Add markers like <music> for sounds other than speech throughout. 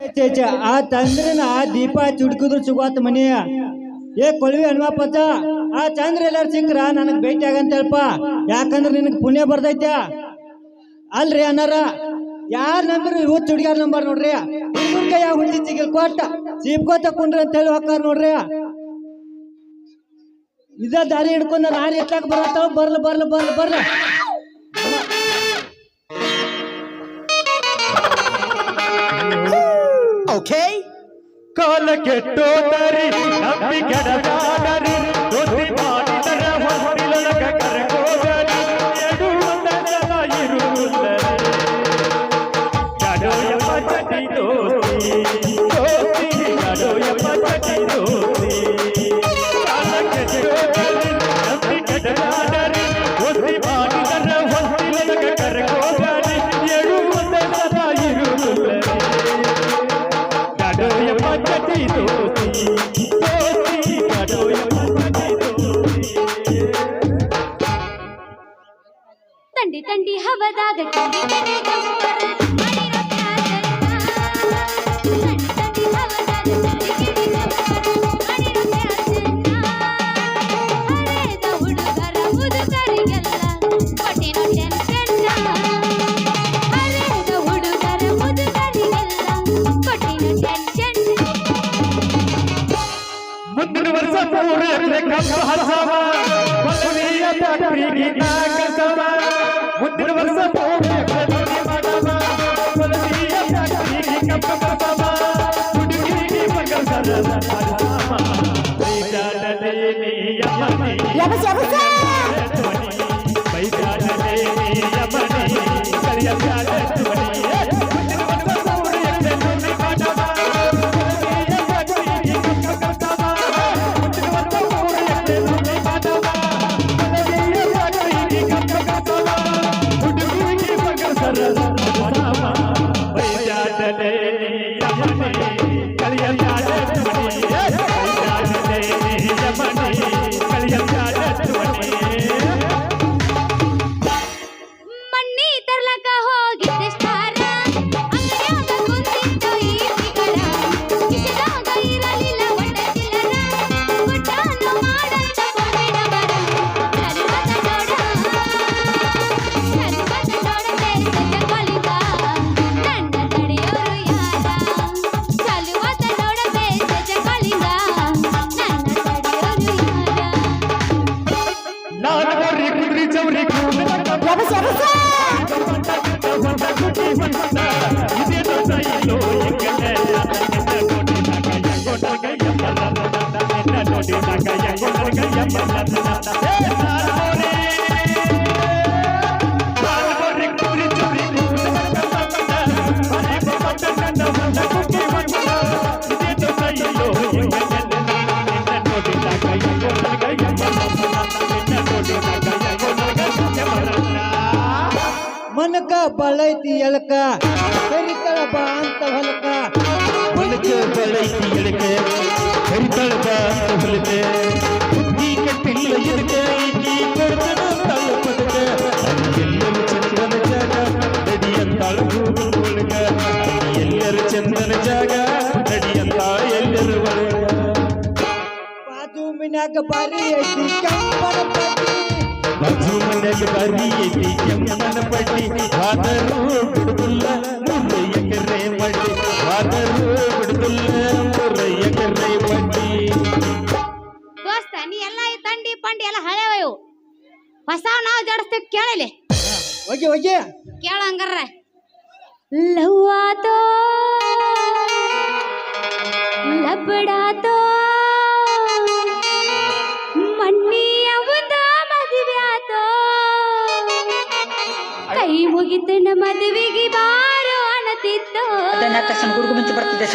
ಛೆ, ಚಂದ್ರನ ಆ ದೀಪ ಚುಡ್ಕಿದ್ರು ಸಿಗೋತ್ ಮನೆಯ ಏ ಕೊಳ್ವಿ ಹನುಮಪ್ಪಜ್ಜ ಆ ಚಂದ್ರ ಎಲ್ಲಾರು ಸಿಕ್ಕ್ರ? ನನಗ್ ಭೇಟಿ ಆಗಂತೇಳಪ್ಪ ಯಾಕಂದ್ರ ನಿನಗ್ ಪುಣ್ಯ ಬರ್ದೈತ ಅಲ್ರಿ ಅನ್ನಾರ ಯಾರ್ ನಂಬರ್ ಇವತ್ತು ಹುಡುಗ್ಯಾರ ನಂಬರ್ ನೋಡ್ರಿ? ಹುಡುಗನ್ ಕೈಯ ಹುಂಡಿ ಚಿಗಿಲ್ ಕೊಟ್ಟ. ಸೀಬ್ಕೋತ ಕುಂಡ್ರಿ ಅಂತ ಹೇಳಿ ಹೋಗ್ತಾರ ನೋಡ್ರಿ? ಇದ ದಾರಿ ಹಿಡ್ಕೊಂಡ ನಾನು ಎತ್ತಾಕ ಬರತ್ತಾವ? ಬರ್ಲ ಬರ್ಲ ಬರ್ಲ ಬರ್ಲ. Okay? ಕಾಲ ಕೆಟ್ಟೋದರಿ ನಂಬಿ ಕೆಡದಾಡರಿ ಕೊಟ್ಟಿರೋ ಟೆನ್ಷನ್ ಮುಂದಿನ ವರ್ಷ ಎಕರೆ ಕಬ್ಬು ನಾಲ್ಕಸವ ಮುಂದಿನ ಮನಕ ಬಳೈತಿ ಎಳಕ ಕರಿತಳ ಬಾ ಅಂತ ಹೊಲಕ ಒಳಗೆ ಬಳೈತಿ ಎಳಕೆ ಹರಿತಳ ಹೊಲಕೆ ಬುದ್ಧಿ ಕಟ್ಟಿಲ್ಲ ಎದಕ್ಕೆ ಈಕಿ ಕೊಡ್ತನ ತಳಪದಕ ಎಲ್ಲರೂ ಚಂದನ ಜಾಗ ನಡಿಯಂತಾಳ ಒಳಗ ಎಲ್ಲರೂ ಚಂದನ ಜಾಗ ನಡಿಯಂತಾಳ ಎಲ್ಲರೂ ಒಳಗ ಬಾಜು ಮಿನ್ಯಾಗ ಬಾರಿ ಐತಿ ಕೆಂಪನ ಪಟ್ಟಿ ಬಾಜು ಮನೆಗೆ ಬರಿ ಐತಿ ಕೆಮ್ಮನ ಪಟ್ಟಿ ಆದರೂ ಬಿಡುದಿಲ್ಲ ಮೂರು ಎಕರೆ ಮಡಿ ಆದರೂ ಬಿಡುದಿಲ್ಲ ಮೂರು ಎಕರೆ ಮಡ್ಡಿ ದೋಸ್ತ ನೀ ಎಲ್ಲ ಈ ತಂಡಿ ಪಂಡಿ ಎಲ್ಲ ಹಳೆವ ಇವು ಹೊಸ ನಾವು ಜಡಿಸ್ತೇವೆ ಕೇಳಲಿ. ಹೋಗಿ ಹೋಗಿ. ಕೇಳ ಹಂಗಾರ ಲವ್ವಾತೋ ಲಬ್ಬಡಾತೋ ಮುಗಿತನ ಮದುವೆಗೆ ಬಾರೋ ಅಣತಿತ್ತು ಅದನ್ನ ತಕ್ಷಣ ಗುಡುಗು ಮಿಂಚು ಬರ್ತಿದೆ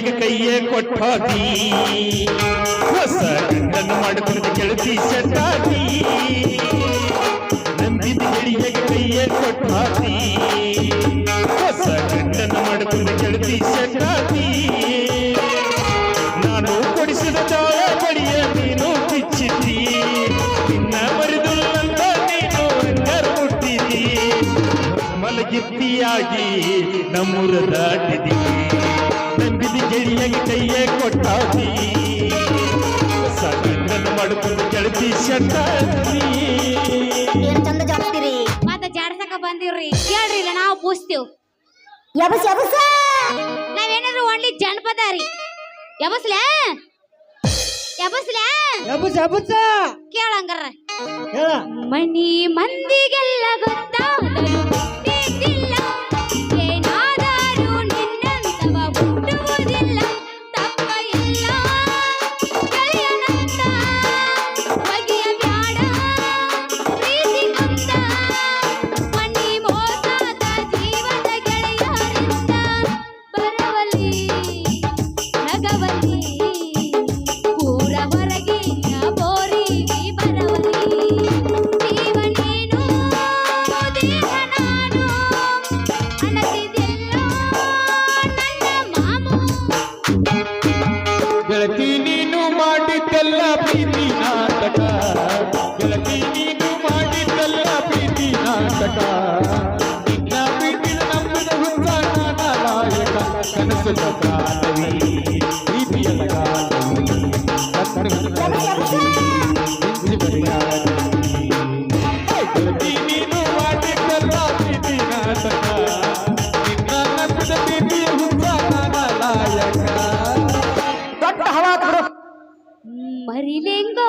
ನಂಬಿದ ಕೆಳಿಯಾಗ ಕೈಯೇ ಕೊಟ್ಟಾದಿ ಹೊಸ ಗಂಡನ್ನು ಮಾಡಿಕೊಂಡು ಕೆಳತಿ ಸೆಟ್ಟಾದಿ ಕೈಯೇ ಕೊಟ್ಟಾತಿ ಹೊಸ ಗಂಡನ್ನು ಮಾಡಿಕೊಂಡು ಕೆಳತಿ ಶಟಾತಿ ಮಲಗಿತ್ತಿಯಾಗಿ ನಮ್ಮೂರ ದಾಟಿದಿ. ನಂಬಿದಿ ಗೆಳೆಯ ಕೈಯೇ ಕೊಟ್ಟಾದಿ. ಗಂಡನ ಮಾಡ್ಕೊಂಡು ಕೆಳದಿ ಏನ್ ಚಂದ ಜಾಸ್ತಿರಿ? ಮತ್ತ ಜಾಡ್ಸಕ ಬಂದಿವ್ರಿ. ಕೇಳ್ರಿ ಇಲ್ಲ ನಾವು ಪೂಸ್ತೀವ್ ಯಬಸ್ ಯಬಸ ನಾವೇನಾದ್ರು ಓನ್ಲಿ ಜನಪದ ರೀ ಯಬಸ್ಲೇ ಕೇಳಂಗಾರ. ಹೇಳ. ಮನಿ ಮಂದಿಗೆಲ್ಲ ಗೊತ್ತಾದರೂ ಹವಾ ಬಿಡು ಮರಿಲೆಂಗೋ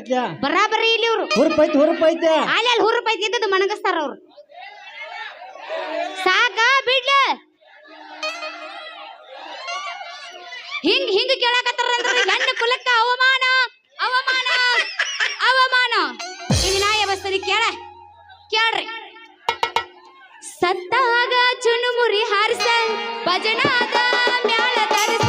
ಐತ್ಯಾ ಬರಾಬರಿ ಇಲ್ಲಿ ಇವ್ರು. ಹುರುಪೈತಿ ಹುರುಪೈತೆ ಅಲ್ಲಿ ಅಲ್ಲಿ ಹುರುಪ್ ಐತಿ ಇದ್ದದ್ದು ಮಣಗಸ್ತಾರ ಅವ್ರು. ಸಾಕ ಬಿಡ್ಲ. ಹಿಂಗ್ ಹಿಂಗ್ ಕೇಳಾಕತ್ತಾರ ಗಂಡ ಕುಲಕ್ಕ ಅವಮಾನ ಅವಮಾನ ಅವಮಾನ. ಇದು ನಾ ವ್ಯವಸ್ಥೆ ಕೇಳ ಕೇಳ್ರಿ. ಸತ್ತಾಗ ಚುನುಮುರಿ ಹಾರಿಸ ಭಜನಾದ ಮ್ಯಾಳ ತರಿಸ.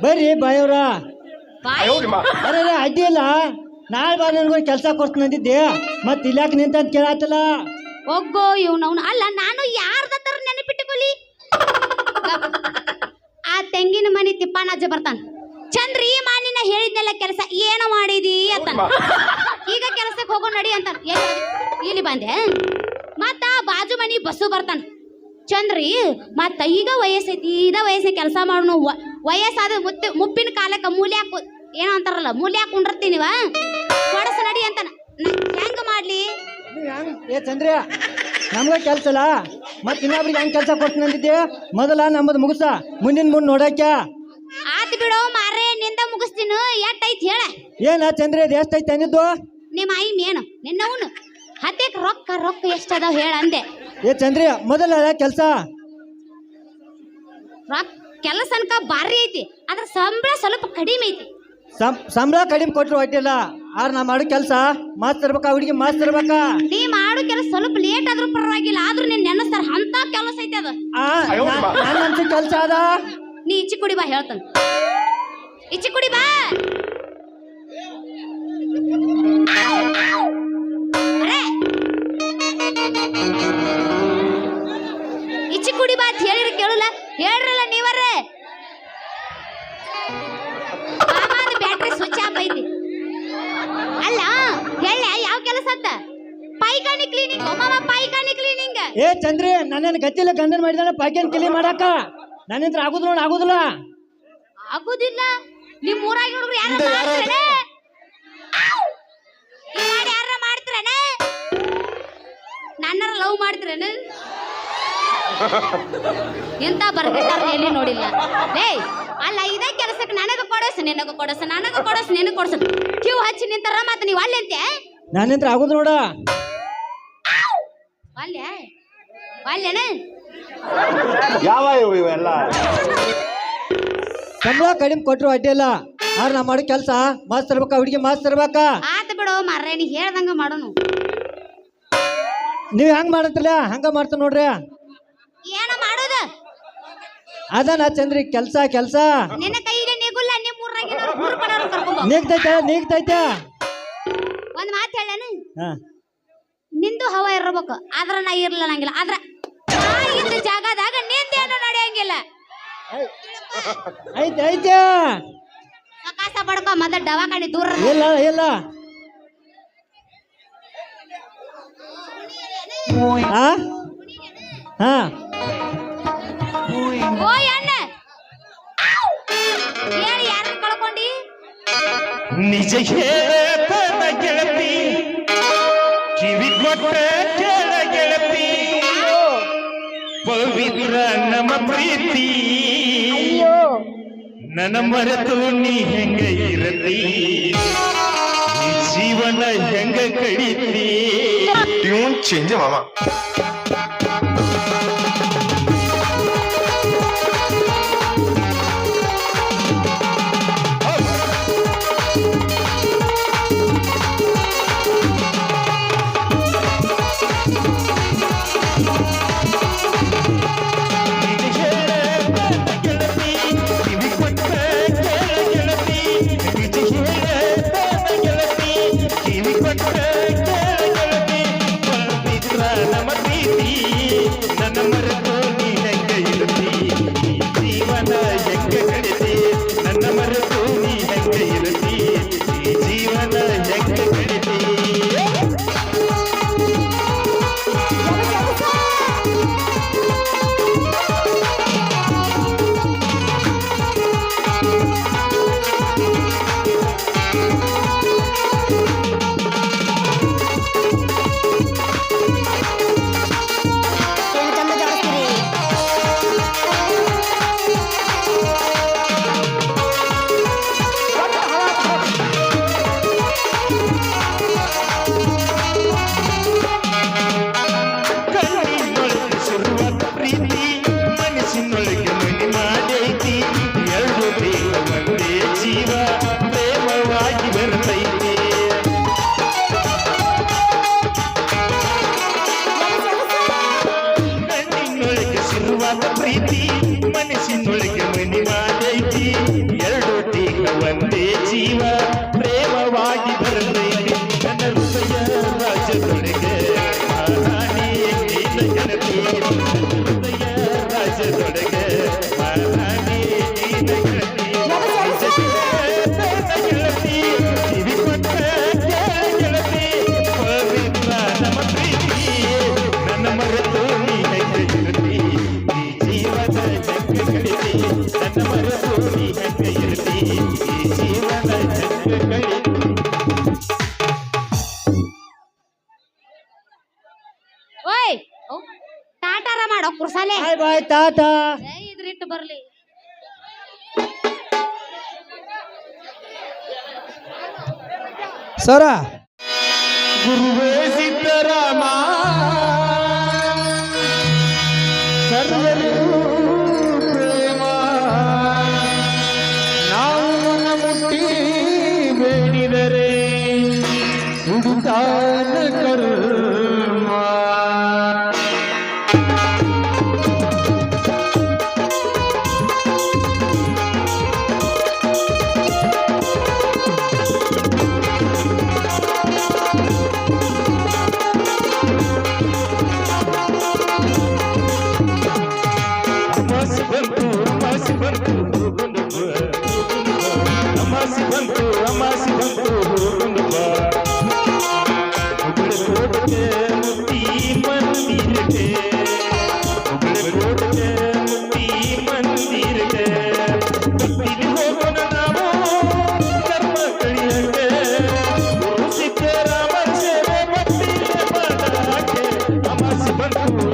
ಬರ್ರಿ ಬಾಯವ್ರ ಬಾಯ್? ಅರೆ ಅಡ್ಡಿ ಇಲ್ಲ. ನಾಳೆ ಬಾ ನನ್ಗೊಂದು ಕೆಲಸ ಕೊಡ್ತೀನಿ ಅಂದಿದ್ದೆ. ಮತ್ತೆ ಇಲ್ಲಾಕ್ ನಿಂತ ಅಂತ ಕೇಳಾತಲ್ಲ. ಒಗ್ಗೋ ಇವ್ನವ್ನ ಅಲ್ಲ ನಾನು ಯಾರ್ದತ್ತಾರ ನೆನಪಿಟ್ಟುಕೊಲಿ ಆ ತೆಂಗಿನ ಮನೆ ತಿಪ್ಪಾನಜ್ಜ ಬರ್ತಾನ. ಚಂದ್ರಿ ಮಾಲಿನ ಹೇಳಿದ್ನೆಲ್ಲ ಕೆಲಸ ಏನು ಮಾಡಿದಿ ಅಂತ ಈಗ ಕೆಲಸಕ್ಕೆ ಹೋಗೋ ನಡಿ ಅಂತ ಇಲ್ಲಿ ಬಂದೆ. ಮತ್ತ ಆ ಬಾಜು ಮನಿ ಬಸ್ಸು ಬರ್ತಾನ. ಚಂದ್ರಿ ಮತ್ತ ಈಗ ವಯಸ್ಸೈತಿ ಇದ ವಯಸ್ಸಿನ ಕೆಲಸ ಮಾಡೋನು ವ- ವಯಸ್ಸಾದ ಮುತ್ತ ಮುಪ್ಪಿನ ಕಾಲಕ್ಕೆ ಮೂಲ್ಯಾಕ ಏನೋ ಅಂತಾರಲ್ಲ ಮೂಲ್ಯಾಕ ಕುಂಡಿರ್ತೀನಿವ ಕೊಡಸ ನಡಿ ಅಂತ ಹೆಂಗ ಮಾಡ್ಲಿ? ಏ ಚಂದ್ರ ನಮ್ಗ ಕೆಲ್ಸ ಅಲ್ಲ ಮತ್ತೆ ಇನ್ನೊಬ್ರಿಗೆ ಹೆಂಗ್ ಕೆಲ್ಸ ಕೊಡ್ತೀನಿ ಅಂದಿದ್ದೆ? ಮೊದಲ ನಮ್ಮದು ಮುಗಿಸ ಮುಂದಿನ ಮುಂದೆ ನೋಡಕ್ಕ ಆತ್ ಬಿಡೋ ಮಾರೇ ನಿಂದ ಮುಗಿಸ್ತೀನಿ. ಎಟ್ ಐತಿ ಹೇಳ. ಏನ ಚಂದ್ರ ಇದು ಎಷ್ಟೈತೆ ಅಂದಿದ್ದು ನಿಮ್ಮ ಐ ಏನು ನಿನ್ನವನು. ಹತ್ತಕ್ಕೆ ರೊಕ್ಕ ರೊಕ್ಕ ಎಷ್ಟದಾವ್ ಹೇಳ ಅಂದೆ. ಏ ಚಂದ್ರಿ ಮೊದಲ ಕೆಲ್ಸ? ರೊಕ್ಕ ಕೆಲಸ ಅನ್ಕ ಭಾರಿ ಐತಿ ಅದ್ರ ಸಂಬಳ ಸ್ವಲ್ಪ ಕಡಿಮೆ ಐತಿ. ಸಂ ಸಂಬಳ ಕಡಿಮೆ ಕೊಟ್ರು ಹೊಟ್ಟಿಲ್ಲ ಆರ್ ನಾ ಮಾಡೋ ಕೆಲಸ ಮಸ್ತ್ ಇರ್ಬೇಕ ಹುಡುಗಿ ಮಾಸ್ಟರ್ ಇರ್ಬೇಕಾ? ನೀ ಮಾಡೋ ಕೆಲಸ ಸ್ವಲ್ಪ ಲೇಟ್ ಆದ್ರೂ ಪರವಾಗಿಲ್ಲ ಆದ್ರೂ ನೀನ್ ನೆನಸ್ತಾರ ಅಂತ ಕೆಲಸ ಐತಿ ಅದ. ಆ ನನ್ನ ಕೆಲಸ ಕೆಲ್ಸ ಅದ? ನೀ ಇಚ್ಚಿ ಕುಡಿ ಬಾ ಹೇಳ್ತಾನ. ಇಚ್ಚಿ ಕುಡಿ ಬಾ. ಅರೆ. ಇಚ್ಚಿ ಕುಡಿ ಬಾ ಅಂತ ಹೇಳಿದ್ರೆ ಕೇಳಲ್ಲ. ಹೇಳ್ರಲ್ಲ ನೀವರೇ ಬ್ಯಾಟ್ರಿ ಸ್ವಿಚ್ ಆಫ್ ಐತಿ ಅಲ್ಲ ಹೇಳ ಯಾವ ಕೆಲಸ ಅಂತ? ಪೈಖಾನಿ ಕ್ಲೀನಿಂಗ್ ಮಾಮ ಪೈಖಾನಿ ಕ್ಲೀನಿಂಗ್ ಏ ಚಂದ್ರಿ ನನ್ನ ಗತಿಲ್ಲ ಗಂಡನ ಮಾಡಿದಾನ ಪಾಕ್ಯನ್ ಕ್ಲೀನ್ ಮಾಡಾಕ. ನನ್ನಿಂತ್ರ ಆಗುದ್ ನೋಡ್ ಆಗುದಿಲ್ಲ. ಆಗುದಿಲ್ಲ? ನಿಮ್ ಊರಾಗ ಹುಡುಗರು ಯಾರ ಮಾಡ್ತಾರಣ ಯಾರ ಮಾಡ್ತಾರಣ ನನ್ನ ಲವ್ ಮಾಡ್ತಾರಣ <laughs> ಎಂತ ಬರ್ಬೇಕಾದ್ರೆ ಎಲ್ಲಿ ನೋಡಿಲ್ಲ. ಲೇ ಅಲ್ಲ ಇದೇ ಕೆಲಸಕ್ಕೆ ನನಗೆ ಕೊಡಸ ನಿನಗ ಕೊಡಸ ನನಗ ಕೊಡಸ ನಿನಗ ಕೊಡಸ. ಕ್ಯೂ ಹಚ್ಚಿ ನಿಂತರ ಮತ್ತೆ ನೀವು ಅಲ್ಲಿ ಅಂತೆ ನನ್ನಿಂತ್ರ ಆಗುದ್ ನೋಡ. ಅಲ್ಯ ಅಲ್ಲೇನ? ಯಾವ ಇವು ಇವೆಲ್ಲ? ಸಂಬಳ ಕಡಿಮೆ ಕೊಟ್ರು ಅಡ್ಡಿಲ್ಲ ಆದ್ರೆ ನಾ ಮಾಡೋ ಕೆಲಸ ಮಸ್ತ್ ಇರ್ಬೇಕಾ ಹುಡುಗಿ ಮಸ್ತ್ ಇರ್ಬೇಕಾ ಆತು ಬಿಡು ಮಾರ್ರೆ ನೀ ಹೇಳ್ದಂಗ ಮಾಡೋನು ನೀವು ಹೆಂಗ್ ಮಾಡತ್ತಿಲ್ಲ ಹಂಗ ಮಾಡ್ತ ನೋಡ್ರಿ. ಏನ ಮಾಡೋದು? ಅದನ್ನ ನಾ ಚಂದ್ರಿ ಕೆಲ್ಸ ಕೆಲ್ಸ. ನಿನ್ನ ಕೈಗೆ ನಿಗುಲ್ಲ ನಿಮ್ಮ ಊರಾಗಿನ ಊರು ಕಡೆಯವ್ರು ಕರ್ಕೊಂಡ್ ನೀಗ್ತೈತೆ ನೀಗ್ತೈತೆ. ಒಂದ್ ಮಾತು ಹೇಳೇನು ಹಾ. ನಿಂದು ಹವ ಇರ್ಬೇಕು ಆದ್ರ ನಾ ಇರ್ಲ ನಂಗಿಲ್ಲ ಆದ್ರ ನಾ ಇದ್ದ ಜಾಗದಾಗ ನಿಂದೇನು ನಡೆಯಂಗಿಲ್ಲ. ಐತೆ ಐತೆ ಕಾಸ ಪಡ್ಕೊ ಮತ್ತೆ ದವಾಖಾನೆ ದೂರ ಇಲ್ಲ ಇಲ್ಲ. ಹಾ? ಹಾ. ಓ ಅಣ್ಣ ಹೇಳಿ ಯಾರನ್ನ ಕಳ್ಕೊಂಡಿ ನಿಜ ಹೇಳ್ತಾನ ಗೆಳತಿ ಕಿವಿ ಕೊಟ್ಟ ಕೇಳ ಗೆಳತಿ ಪವಿತ್ರ ನಮ್ಮ ಪ್ರೀತಿ ನನ್ನ ಮರೆತು ನೀ ಹೆಂಗ ಇರತಿ ಈ ಜೀವನ ಹೆಂಗ ಕಡಿತಿ ಟ್ಯೂನ್ ಚೇಂಜ್ ಮಾಮ Sara,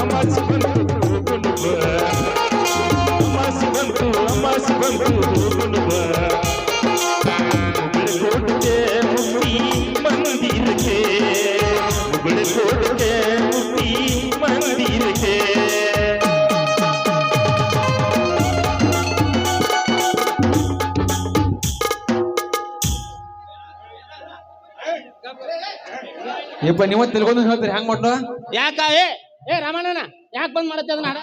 ಅಮಾಸಿ ಬಂತು ಹೋಗುಂಡುವ ಅಮಾಸಿ ನೀವ ತಿಳ್ಕೊಂಡು ಹೇಳ್ತೀರಿ ಹೆಂಗ್ ಏ ಯಾಕೆ ಬಂದ್ ಮಾಡತ್ತೆ ಅದನ್ನ